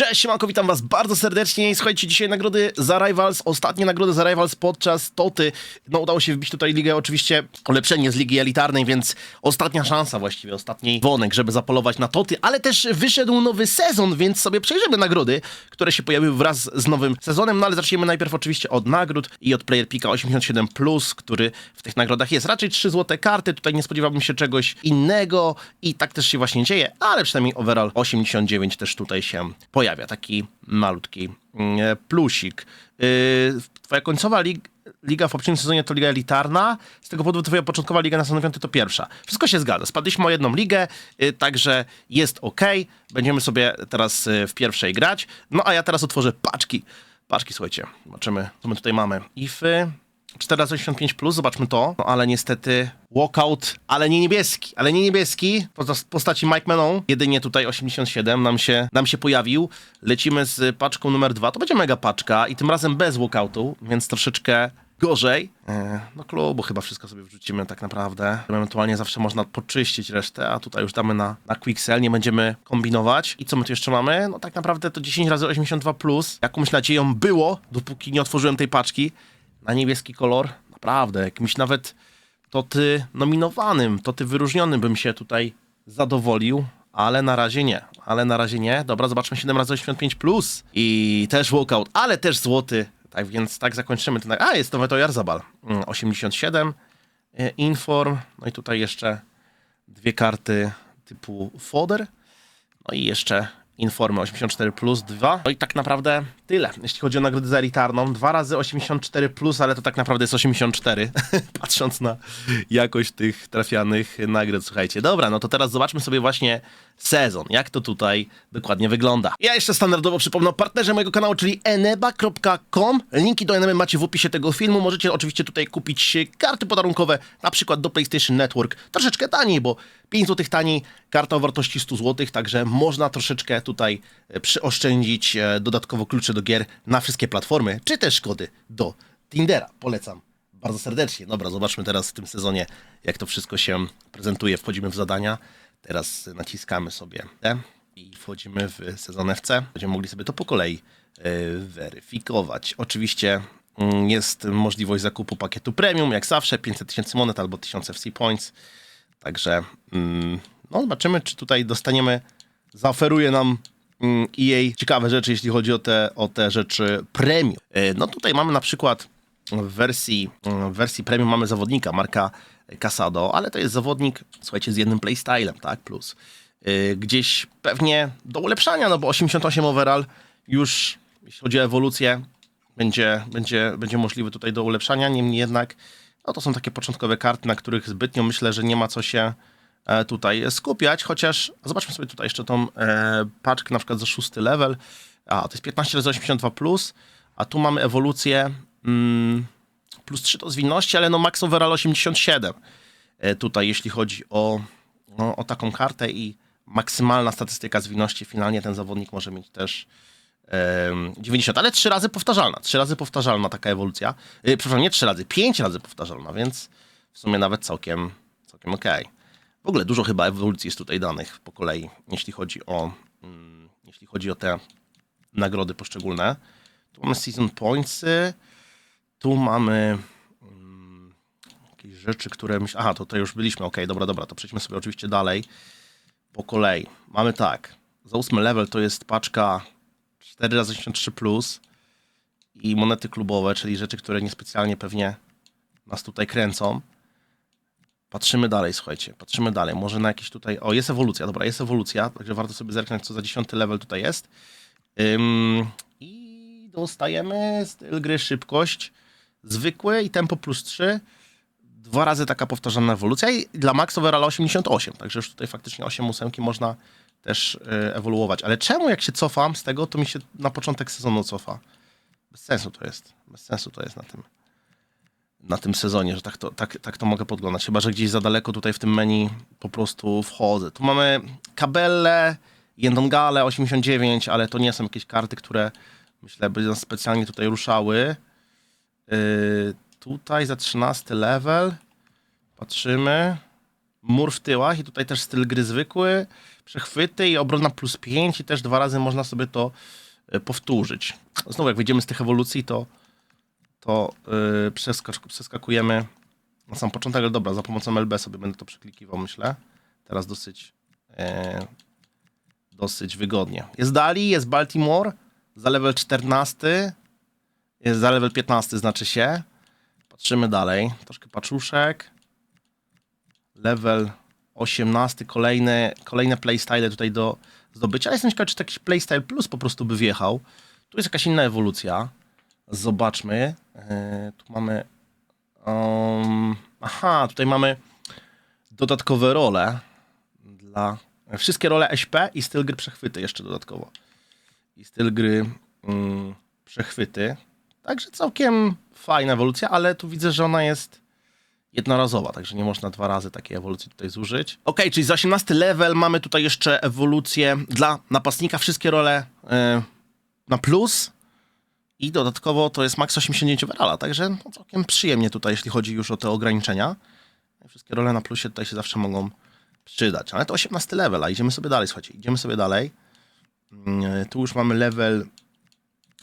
Cześć, siemanko, witam was bardzo serdecznie i słuchajcie, dzisiaj nagrody za Rivals, ostatnie nagrody za Rivals podczas Toty. No udało się wbić tutaj ligę, oczywiście ulepszenie z ligi elitarnej, więc ostatnia szansa właściwie, ostatni wonek, żeby zapolować na Toty, ale też wyszedł nowy sezon, więc sobie przejrzymy nagrody, które się pojawiły wraz z nowym sezonem, no ale zacznijmy najpierw oczywiście od nagród i od Player Pika 87+, który w tych nagrodach jest. Raczej 3 złote karty, tutaj nie spodziewałbym się czegoś innego i tak też się właśnie dzieje, ale przynajmniej overall 89 też tutaj się pojawia, taki malutki mm, plusik. Yy, Twoja końcowa lig liga w poprzednim sezonie to liga elitarna, z tego powodu twoja początkowa liga na sezon 5 to pierwsza. Wszystko się zgadza, spadliśmy o jedną ligę, yy, także jest ok, będziemy sobie teraz w pierwszej grać, no a ja teraz otworzę paczki. Paczki, słuchajcie, zobaczymy, co my tutaj mamy. Ify, 485 plus, zobaczmy to. No ale niestety walkout, ale nie niebieski, ale nie niebieski. W postaci Mike Menon. Jedynie tutaj 87 nam się, nam się pojawił. Lecimy z paczką numer dwa. To będzie mega paczka i tym razem bez walkoutu, więc troszeczkę gorzej. E, No klubu chyba wszystko sobie wrzucimy tak naprawdę. Ewentualnie zawsze można poczyścić resztę, a tutaj już damy na, na quick sell, nie będziemy kombinować. I co my tu jeszcze mamy? No tak naprawdę to 10 razy 82 plus. Jakąś nadzieją było, dopóki nie otworzyłem tej paczki na niebieski kolor. Naprawdę, jakimś nawet to ty nominowanym, to ty wyróżnionym bym się tutaj zadowolił, ale na razie nie. Ale na razie nie. Dobra, zobaczmy 7 razy 85 plus i też walkout, ale też złoty. Tak więc tak zakończymy ten. A, jest nowe to Jarzabal. Mm, 87 e, Inform. No i tutaj jeszcze dwie karty typu Fodder. No i jeszcze Informy 84 plus 2. No i tak naprawdę tyle, jeśli chodzi o nagrodę za elitarną. Dwa razy 84 plus, ale to tak naprawdę jest 84, patrząc na jakość tych trafianych nagród. Słuchajcie, dobra, no to teraz zobaczmy sobie właśnie sezon, jak to tutaj dokładnie wygląda. Ja jeszcze standardowo przypomnę o partnerze mojego kanału, czyli eneba.com. Linki do Eneby macie w opisie tego filmu. Możecie oczywiście tutaj kupić karty podarunkowe, na przykład do PlayStation Network. Troszeczkę taniej, bo 5 zł taniej, karta o wartości 100 zł, także można troszeczkę tutaj e, przyoszczędzić e, dodatkowo klucze do gier na wszystkie platformy, czy też kody do Tindera. Polecam bardzo serdecznie. Dobra, zobaczmy teraz w tym sezonie, jak to wszystko się prezentuje. Wchodzimy w zadania. Teraz naciskamy sobie T i wchodzimy w sezon FC. Będziemy mogli sobie to po kolei e, weryfikować. Oczywiście mm, jest możliwość zakupu pakietu premium, jak zawsze, 500 tysięcy monet albo 1000 FC Points. Także mm, no zobaczymy, czy tutaj dostaniemy, zaoferuje nam mm, EA ciekawe rzeczy, jeśli chodzi o te, o te rzeczy premium. E, No tutaj mamy na przykład w wersji, w wersji premium mamy zawodnika, marka Casado, ale to jest zawodnik, słuchajcie, z jednym playstylem, tak, plus. Yy, Gdzieś pewnie do ulepszania, no bo 88 overall już, jeśli chodzi o ewolucję, będzie, będzie, będzie możliwy tutaj do ulepszania, niemniej jednak, no to są takie początkowe karty, na których zbytnio myślę, że nie ma co się e, tutaj skupiać, chociaż zobaczmy sobie tutaj jeszcze tą e, paczkę na przykład za szósty level, a to jest 15 razy 82+, plus, a tu mamy ewolucję mm, plus 3 do zwinności, ale no max overall 87 e, tutaj, jeśli chodzi o, o, o taką kartę i maksymalna statystyka zwinności, finalnie ten zawodnik może mieć też em, 90, ale trzy razy powtarzalna, trzy razy powtarzalna taka ewolucja, yy, przepraszam, nie trzy razy, pięć razy powtarzalna, więc w sumie nawet całkiem, całkiem okej. W ogóle dużo chyba ewolucji jest tutaj danych po kolei, jeśli chodzi o, mm, jeśli chodzi o te nagrody poszczególne. Tu mamy season pointsy, tu mamy mm, jakieś rzeczy, które myślę... Aha, to, to już byliśmy, okej, dobra, dobra, to przejdźmy sobie oczywiście dalej po kolei. Mamy tak, za ósmy level to jest paczka 4 razy 83 plus i monety klubowe, czyli rzeczy, które niespecjalnie pewnie nas tutaj kręcą. Patrzymy dalej, słuchajcie, patrzymy dalej. Może na jakieś tutaj. O, jest ewolucja, dobra, jest ewolucja, także warto sobie zerknąć, co za dziesiąty level tutaj jest. Ym, I dostajemy styl gry szybkość zwykły i tempo plus 3. Dwa razy taka powtarzalna ewolucja i dla Max Overall 88, także już tutaj faktycznie 8 ósemki można też y, ewoluować. Ale czemu jak się cofam z tego, to mi się na początek sezonu cofa? Bez sensu to jest. Bez sensu to jest na tym na tym sezonie, że tak to, tak, tak to mogę podglądać. Chyba, że gdzieś za daleko tutaj w tym menu po prostu wchodzę. Tu mamy Kabelle, Jendongale 89, ale to nie są jakieś karty, które myślę by nas specjalnie tutaj ruszały. Yy, tutaj za 13 level patrzymy. Mur w tyłach i tutaj też styl gry zwykły. przechwyty i obrona plus 5 i też dwa razy można sobie to e, powtórzyć. Znowu jak wyjdziemy z tych ewolucji, to, to yy, przeskak- przeskakujemy na sam początek, ale dobra, za pomocą LB sobie będę to przeklikiwał, myślę. Teraz dosyć, e, dosyć wygodnie. Jest Dali, jest Baltimore za level 14, jest za level 15 znaczy się. Patrzymy dalej, troszkę paczuszek. Level 18, kolejne, kolejne playstyle tutaj do zdobycia. Jestem ciekaw, czy taki playstyle plus po prostu by wjechał. Tu jest jakaś inna ewolucja. Zobaczmy. E, tu mamy Um, aha, tutaj mamy dodatkowe role dla. Wszystkie role SP i styl gry przechwyty jeszcze dodatkowo. I styl gry mm, przechwyty. Także całkiem fajna ewolucja, ale tu widzę, że ona jest jednorazowa, także nie można dwa razy takiej ewolucji tutaj zużyć. Ok, czyli za 18 level mamy tutaj jeszcze ewolucję dla napastnika. Wszystkie role e, na plus. I dodatkowo to jest max 89 overalla, także no, całkiem przyjemnie tutaj, jeśli chodzi już o te ograniczenia. Wszystkie role na plusie tutaj się zawsze mogą przydać. Ale to 18 level, a idziemy sobie dalej, słuchajcie, idziemy sobie dalej. Mm, Tu już mamy level,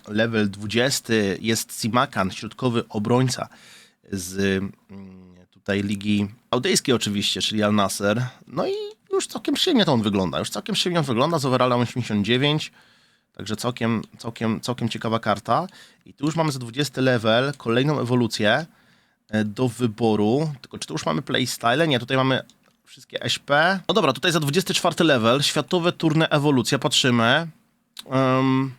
level 20, jest Simakan, środkowy obrońca z mm, tutaj ligi saudyjskiej oczywiście, czyli Al Nasser. No i już całkiem przyjemnie to on wygląda, już całkiem przyjemnie on wygląda, z overallem 89. Także całkiem, całkiem, całkiem ciekawa karta. I tu już mamy za 20 level kolejną ewolucję e, do wyboru. Tylko czy tu już mamy playstyle? Nie, tutaj mamy wszystkie SP. No dobra, tutaj za 24 level, światowe turne ewolucja, patrzymy. Um,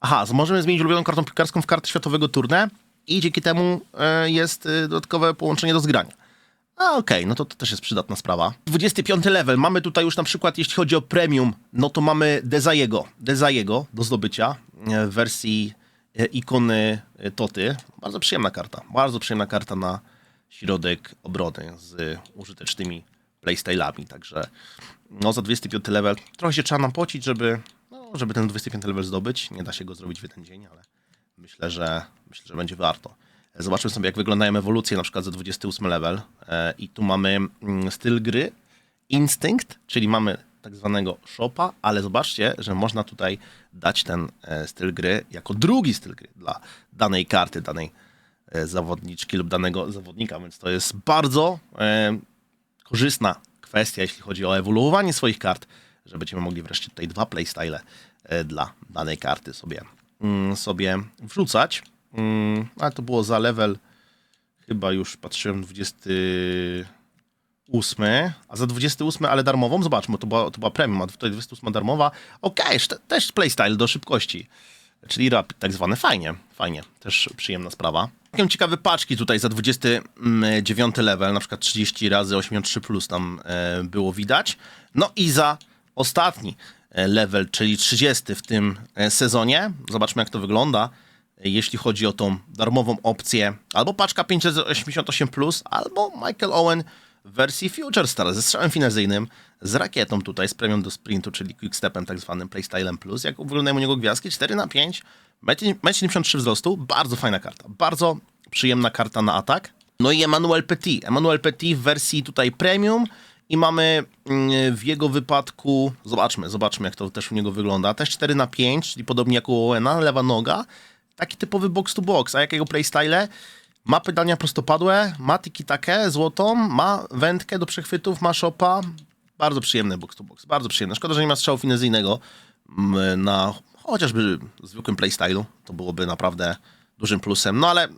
aha, możemy zmienić ulubioną kartą piłkarską w kartę światowego turne i dzięki temu e, jest e, dodatkowe połączenie do zgrania. A okej, no to, to też jest przydatna sprawa. 25 level. Mamy tutaj już na przykład, jeśli chodzi o premium, no to mamy Dezajego. Dezajego do zdobycia e, w wersji ikony Toty. Bardzo przyjemna karta. Bardzo przyjemna karta na środek obrony z użytecznymi playstylami. Także no za 25 level trochę się trzeba napocić, żeby, żeby ten 25 level zdobyć. Nie da się go zrobić w jeden dzień, ale myślę, że myślę, że będzie warto. Zobaczmy sobie, jak wyglądają ewolucje, na przykład za 28 level. E, I tu mamy mm, styl gry, Instinct, czyli mamy tak zwanego shopa, ale zobaczcie, że można tutaj dać ten e, styl gry jako drugi styl gry dla danej karty, danej e, zawodniczki lub danego zawodnika, więc to jest bardzo korzystna kwestia, jeśli chodzi o ewoluowanie swoich kart, że będziemy mogli wreszcie tutaj dwa playstyle e, dla danej karty sobie, mm, sobie wrzucać. Mm, ale to było za level, chyba już patrzyłem, 28, a za 28, ale darmową, zobaczmy, to była, to była premium, a tutaj 28 darmowa. Okej, te- też playstyle do szybkości, czyli rapid tak zwane, fajnie, fajnie, też przyjemna sprawa. Całkiem ciekawe paczki tutaj za 29 level, na przykład 30 razy 83 plus tam e, było widać. No i za ostatni e, level, czyli 30 w tym e, sezonie. Zobaczmy jak to wygląda, e, jeśli chodzi o tą darmową opcję. Albo paczka 588 plus, albo Michael Owen w wersji Future Star ze strzałem finezyjnym, z rakietą tutaj, z premium do sprintu, czyli quickstepem tak zwanym, playstylem plus. Jak wyglądają u niego gwiazdki? 4 na 5 1,73 wzrostu, bardzo fajna karta, bardzo przyjemna karta na atak. No i Emmanuel Petit, Emmanuel Petit w wersji tutaj premium i mamy mm, w jego wypadku, zobaczmy, zobaczmy jak to też u niego wygląda, też 4 na 5 czyli podobnie jak u Owena, lewa noga, taki typowy box to box, a jakiego playstyle? Ma pytania prostopadłe, ma tiki-takę złotą, ma wędkę do przechwytów, ma szopa, bardzo przyjemny box to box, bardzo przyjemny. Szkoda, że nie ma strzału finezyjnego mm, na chociażby zwykłym playstylu. To byłoby naprawdę dużym plusem. No ale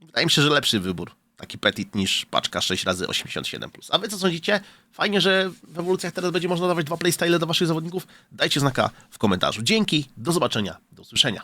wydaje mi się, że lepszy wybór. Taki petit niż paczka 6 razy 87 plus. A wy co sądzicie? Fajnie, że w ewolucjach teraz będzie można dawać dwa playstyle do waszych zawodników. Dajcie znaka w komentarzu. Dzięki, do zobaczenia, do usłyszenia.